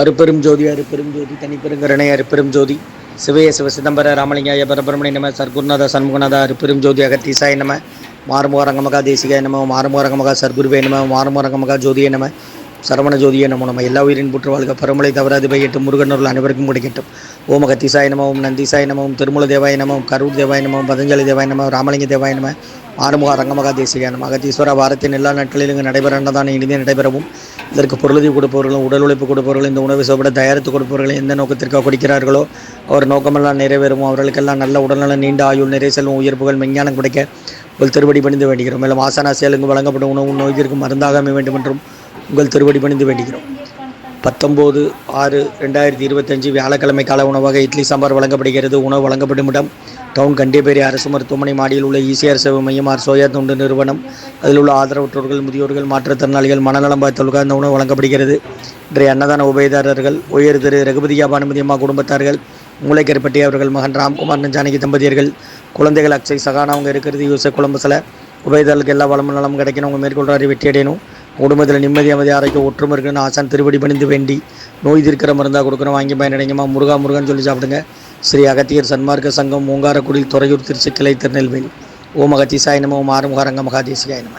அருப்பெரும் ஜோதி அருப்பெரும் ஜோதி தனிப்பெருங்கருணை அருப்பெரும் ஜோதி. சிவைய சிவ சிதம்பர ராமலிங்காய பரபிரமணி நம சர்க்குருநாத சண்முகநாத அருப்பெரும் ஜோதி அகத்தீசாய நம மாறுமோரங்கமகா தேசிகாய நம மாறுமோரங்கமகா சர்க்குருவே நம மாறுமோரங்கமகா ஜோதிய நம சரவண ஜோதியே நமோ நம்ம எல்லா உயிரின் புற்று வாழ்க. பரமலை தவறாது பையட்டும் முருகனூர்கள் அனைவருக்கும் கிடைக்கட்டும். ஓம் அகத்தீசாய நமவும் ஓம் நந்தீசாய திருமூல தேவாய கரூர் தேவாய பதஞ்சலி தேவாய நம ராமலிங்க தேவாய நம ஆறுமுக ரங்கமகா தேசிகாய மகதீஸ்வர வாரத்தின் எல்லா நாட்களிலும் இங்கு அன்னதான இனிதே நடைபெறவும். இதற்கு பொருளுதவி கொடுப்பவர்களும் உடல் உழைப்பு கொடுப்பவர்களும் இந்த உணவை சாப்பிட தயாரித்து கொடுப்பவர்களும் எந்த நோக்கத்திற்காக கொடுக்கிறார்களோ அவர் நோக்கமெல்லாம் நிறைவேறும். அவர்களுக்கெல்லாம் நல்ல உடல்நலம் நீண்ட ஆயுள் நிறை செல்வம் உயிர் மெஞ்ஞானம் விஞ்ஞானம் கிடைக்க உங்கள் திருவடி பணிந்து வேண்டுகிறோம். மேலும் ஆசனாசியலுக்கு வழங்கப்படும் உணவு நோய்க்கு மருந்தாக அமைய வேண்டும் என்றும் உங்கள் திருவடி பணிந்து வேண்டுகிறோம். பத்தொம்போது ஆறு ரெண்டாயிரத்தி இருபத்தஞ்சு வியாழக்கிழமை கால உணவாக இட்லி சாம்பார் வழங்கப்படுகிறது. உணவு வழங்கப்படும் இடம் டவுன் கண்டிப்பேரி அரசு மருத்துவமனை. மாடியில் உள்ள ஈசிஆர் சேவை மையம் ஆர். சோயா தொண்டு நிறுவனம். அதில் உள்ள ஆதரவற்றோர்கள் முதியோர்கள் மாற்றுத்திறனாளிகள் மனநலம் பாய்த்தலுக்காக இந்த உணவு வழங்கப்படுகிறது. இன்றைய அன்னதான உபயதாரர்கள் உயர் திரு ரகுபதியா பானுமதி அம்மா குடும்பத்தார்கள் மூளைக்கருப்பட்டி அவர்கள் மகன் ராம்குமார் ஜானகி தம்பதியர்கள் குழந்தைகள் அக்ஷய் சகானா அவங்க இருக்கிறது யூசப் குழம்புசில் உபயதாரர்களுக்கு எல்லா வளமும் நலம் கிடைக்கணும். அவங்க மேற்கொள்றாரு வெற்றி அடையணும் குடும்பத்தில் நிம்மதி அமைதி ஆரோக்கியம் ஒற்றுமை இருக்குன்னு ஆசான் திருப்படி பணிந்து வேண்டி நோய் தீர்க்கிற மருந்தாக கொடுக்கணும் வாங்கி பயனடைங்கம்மா முருகா முருகன் சொல்லி சாப்பிடுங்க. ஸ்ரீ அகத்தியர் சன்மார்க்க சங்கம் மூங்காரக்குடில் துறையூர் திருச்சி கிளை திருநெல்வேலி. ஓம் அகத்தீசாய நம ஓம் ஆறுமுகாரங்க மகாதேசிகாய நம.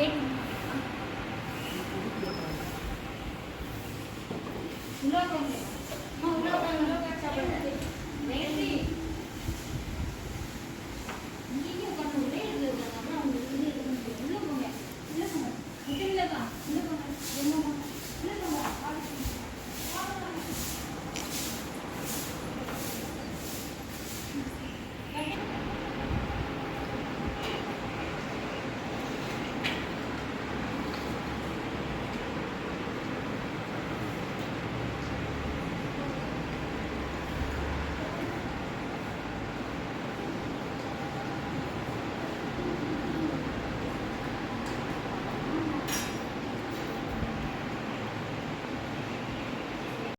No, no, no, no,